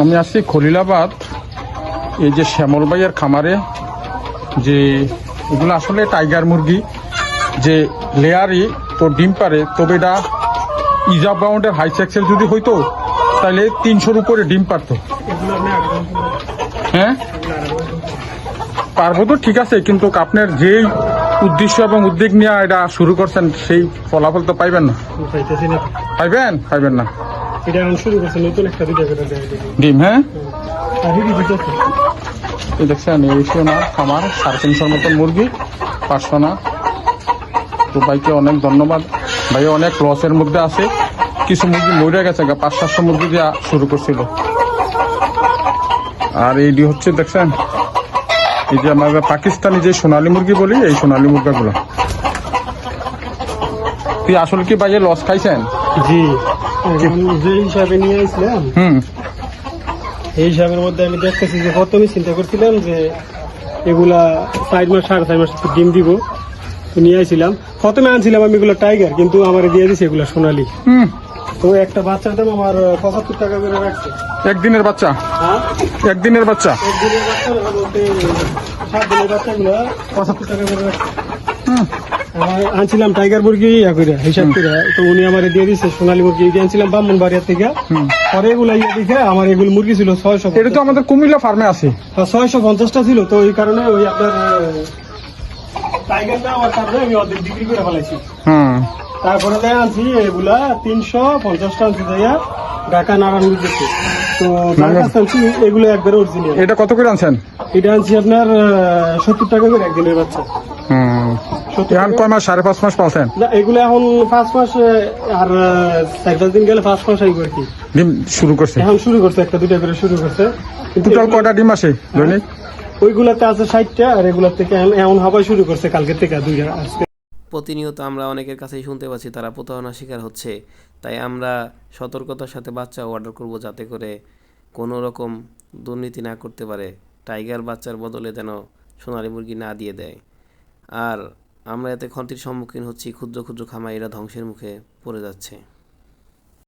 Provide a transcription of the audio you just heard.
আমি আসছি খলিলাবাদ। এই যে শ্যামল ভাইয়ের খামারে যে এগুলো আসলে টাইগার মুরগি যে লেয়ারি তো ডিম পারে তবে এটা ইজাব বাউন্ডের হাই সেক্সেল যদি হইতো তাহলে তিনশোর উপরে ডিম পারতো হ্যাঁ? পারব তো ঠিক আছে কিন্তু আপনার যেই উদ্দেশ্য এবং উদ্যোগ নিয়ে এটা শুরু করছেন সেই ফলাফল তো পাইবেন না। পাইবেন? পাইবেন না। এটা এখন শুরু করছে নতুন একটা দুইটা করে দেয় ডিম হ্যাঁ? আর হিডি দিতেছে এই দেখছেন এই সোনা খামার সাড়ে তিনশোর মতন মুরগি পাঁচশো না। তো ভাইকে অনেক ধন্যবাদ। ভাই অনেক লসের মধ্যে আছে। কিছু মুরগি মরে গেছে পাঁচ সাতশো মুরগি দিয়ে শুরু করছিল। আর এইটি হচ্ছে দেখছেন এই যে আমাদের পাকিস্তানি যে সোনালী মুরগি বলি এই সোনালী মুরগাগুলো। তুই আসল কি ভাইয়ে লস খাইছেন? জি। যে হিসাবে নিয়ে আসলাম হুম। এই হিসাবের মধ্যে আমি দেখতেছি যে প্রথমে চিন্তা করছিলাম যে এগুলা চার মাস সাড়ে চার মাস ডিম দিব। নিয়ে আসছিলাম। প্রথমে আনছিলাম আমি এগুলো টাইগার কিন্তু আমার দিয়ে দিছে এগুলো সোনালি। হুম। তো একটা বাচ্চার দাম আমার পঁচাত্তর টাকা করে রাখছে। একদিনের বাচ্চা? হ্যাঁ? একদিনের বাচ্চা? এক দিনের বাচ্চা বলতে সাত দিনের বাচ্চাগুলো পঁচাত্তর টাকা করে রাখছে। হুম। আনছিলাম টাইগার মুরগি ইয়া করে হিসাব করে তো উনি আমার দিয়ে দিচ্ছে সোনালী মুরগি এই আনছিলাম বামন বাড়িয়া থেকে পরে এগুলো ইয়ে দেখে আমার এগুলো মুরগি ছিল ছয়শো এটা তো আমাদের কুমিল্লা ফার্মে আছে। ছয়শো পঞ্চাশটা ছিল। তো এই কারণে ওই আপনার টাইগারটা আমার তারপরে আমি অর্ধেক বিক্রি করে ফেলাইছি। তারপরে যাই আনছি এগুলা তিনশো পঞ্চাশটা আনছি যাইয়া ঢাকা নারায়ণগঞ্জ থেকে। তো এগুলো একবারে অরিজিনাল এটা কত করে আনছেন? এটা আনছি আপনার সত্তর টাকা করে একদিনের বাচ্চা। হুম। এখন কয় মাস সাড়ে পাঁচ মাস পালছেন না, এগুলো এখন পাঁচ মাস আর চার পাঁচ দিন গেলে পাঁচ মাস আইব আর কি। ডিম শুরু করছে? এখন শুরু করছে একটা দুটা করে শুরু করছে। টোটাল কয়টা ডিম আসে দৈনিক? ওইগুলাতে আছে ষাটটা আর এগুলার থেকে এমন- এমন হওয়া শুরু করছে কালকে থেকে দুইটা আজকে। প্রতিনিয়ত আমরা অনেকের কাছেই শুনতে পাচ্ছি তারা প্রতারণার শিকার হচ্ছে। তাই আমরা সতর্কতার সাথে বাচ্চা অর্ডার করব যাতে করে কোনো রকম দুর্নীতি না করতে পারে। টাইগার বাচ্চার বদলে যেন সোনালী মুরগি না দিয়ে দেয়। আর আমরা এতে ক্ষতির সম্মুখীন হচ্ছি ক্ষুদ্র ক্ষুদ্র খামারিরা ধ্বংসের মুখে পড়ে যাচ্ছে।